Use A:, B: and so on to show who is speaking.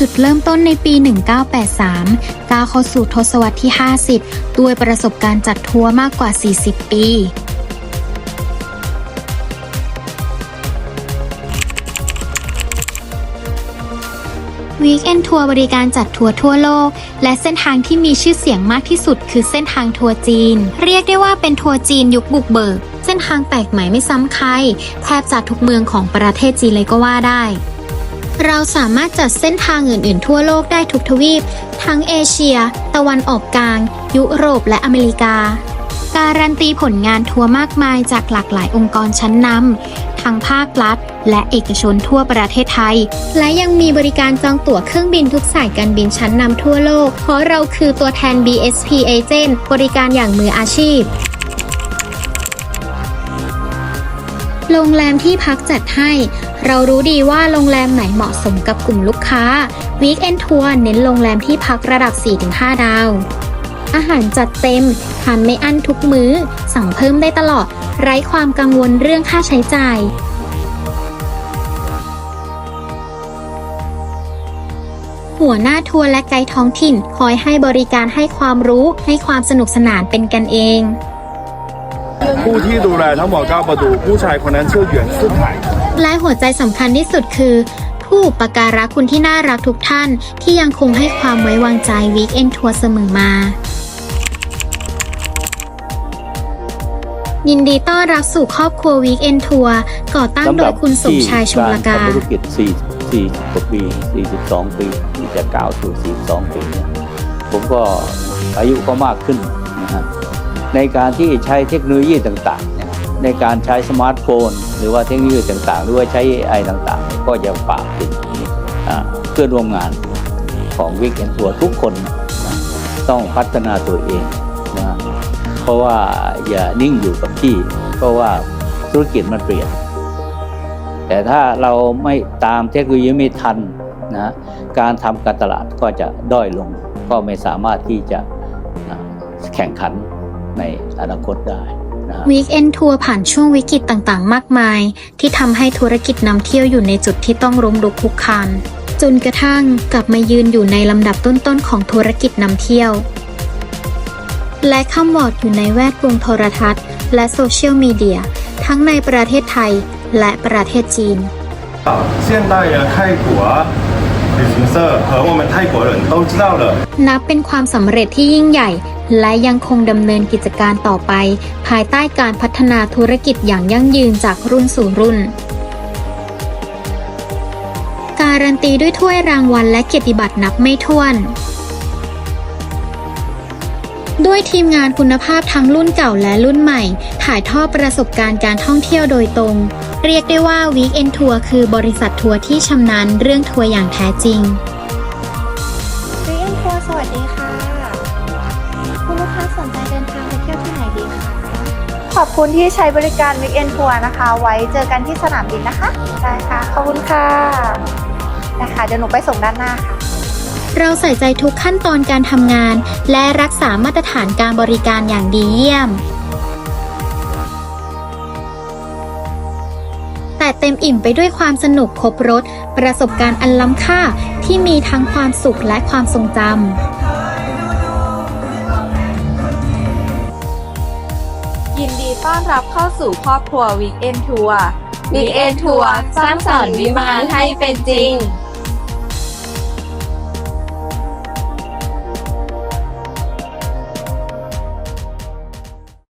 A: จุดเริ่มต้นในปี 1983 ก้าวเข้าสู่ทศวรรษที่ 50 ด้วยประสบการณ์จัดทัวร์มากกว่า 40 ปี Weekend Tour บริการจัดทัวร์ทั่วโลก และเส้นทางที่มีชื่อเสียงมากที่สุดคือเส้นทางทัวร์จีน เรียกได้ว่าเป็นทัวร์จีนยุคบุกเบิก เส้นทางแปลกใหม่ไม่ซ้ำใคร แทบจากทุกเมืองของประเทศจีนเลยก็ว่าได้ เราสามารถจัดเส้นทางอื่น ๆ ทั่วโลกได้ทุกทวีป ทั้งเอเชีย ตะวันออกกลาง ยุโรปและอเมริกา การันตีผลงานทัวร์มากมายจากหลากหลายองค์กรชั้นนำทั้งภาครัฐ และเอกชนทั่วประเทศไทย และยังมีบริการจองตั๋วเครื่องบินทุกสายการบินชั้นนำทั่วโลก เพราะเราคือตัวแทน BSP Agent บริการอย่างมืออาชีพโรงแรมที่พักจัดให้ เรารู้ดีว่าโรงแรมไหนเหมาะสมกับกลุ่มลูกค้า Weekend Tour เน้นโรงแรมที่พักระดับ 4-5 ดาว อาหารจัดเต็มทานไม่อั้นทุกมื้อ สั่งเพิ่มได้ตลอด ไร้ความกังวลเรื่องค่าใช้จ่ายหัวหน้าทัวร์และไกด์ท้องถิ่น คอยให้บริการให้ความรู้ให้ความสนุกสนานเป็นกันเอง
B: ผู้ที่ดูแลทั้งหมด9ประตูผู้ชายคนนั้นชื่อเหวียนซื่อไถ่
A: และหัวใจสำคัญที่สุดคือ ผู้อุปการะคุณที่น่ารักทุกท่านที่ยังคงให้ความไว้วางใจ Weekend Tour เสมอมา ยินดีต้อนรับสู่ครอบครัว Weekend Tour ก่อตั้งโดยคุณสมชายชลกา
C: ทำธุรกิจ4 40กว่าปี42 ปีที่จะก้าวสู่42 ปีเนี่ยผมก็อายุก็มากขึ้นนะฮะในการที่ใช้เทคโนโลยีต่างๆเนี่ยในการใช้สมาร์ทโฟน หรือว่าเทคโนโลยีต่างๆ หรือว่าใช้ AI ต่างๆเนี่ยก็จะฝากถึงเพื่อนร่วมงานของวิกเอนทัวทุกคนต้องพัฒนาตัวเองนะเพราะว่าอย่านิ่งอยู่กับที่ เพราะว่าธุรกิจมันเปลี่ยน แต่ถ้าเราไม่ตามเทคโนโลยีไม่ทันนะการทำการตลาดก็จะด้อยลง ก็ไม่สามารถที่จะแข่งขันในอนาคตได้ นะ
A: Weekend Tour ผ่านช่วงวิกฤตต่างๆ มากมาย ที่ทำให้ธุรกิจนำเที่ยวอยู่ในจุดที่ต้องล้มลุกคลุกคลานจนกระทั่งกลับมายืนอยู่ในลำดับต้นๆ ของธุรกิจนำเที่ยว และข้ามวอร์ดอยู่ในแวดวงโทรทัศน์ และโซเชียลมีเดีย ทั้งในประเทศไทย และประเทศจีน
B: 现代的泰国旅行社和我们泰国人都知道了。
A: นับเป็นความสำเร็จที่ยิ่งใหญ่ และยังคงดำเนินกิจการต่อไป ภายใต้การพัฒนาธุรกิจอย่างยั่งยืนจากรุ่นสู่รุ่น การันตีด้วยถ้วยรางวัลและเกียรติบัตรนับไม่ถ้วน ด้วยทีมงานคุณภาพทั้งรุ่นเก่าและรุ่นใหม่ ถ่ายทอดประสบการณ์การท่องเที่ยวโดยตรง เรียกได้ว่า Weekend Tour คือบริษัททัวร์ที่ชำนาญเรื่องทัวร์อย่างแท้จริง
D: เรียนทัวร์สวัสดีค่ะ ค้าสนใจเดินทางไปเที่ยวที่ไหนดีคะขอบคุณที่ใช้บริการ Weekend Tour นะคะ ไว้เจอกันที่สนามบินนะคะได้ค่ะ ขอบคุณค่ะนะคะเดี๋ยวหนูไปส่งด้านหน้าค่ะ
A: เราใส่ใจทุกขั้นตอนการทำงาน และรักษามาตรฐานการบริการอย่างดีเยี่ยม แต่เต็มอิ่มไปด้วยความสนุกครบรถ ประสบการณ์อันล้ำค่าที่มีทั้งความสุขและความทรงจำ
E: ยินดีต้อนรับเข้าสู่ครอบครัว Weekend Tour Weekend Tour สร้างสรรค์วิมานให้เป็นจริง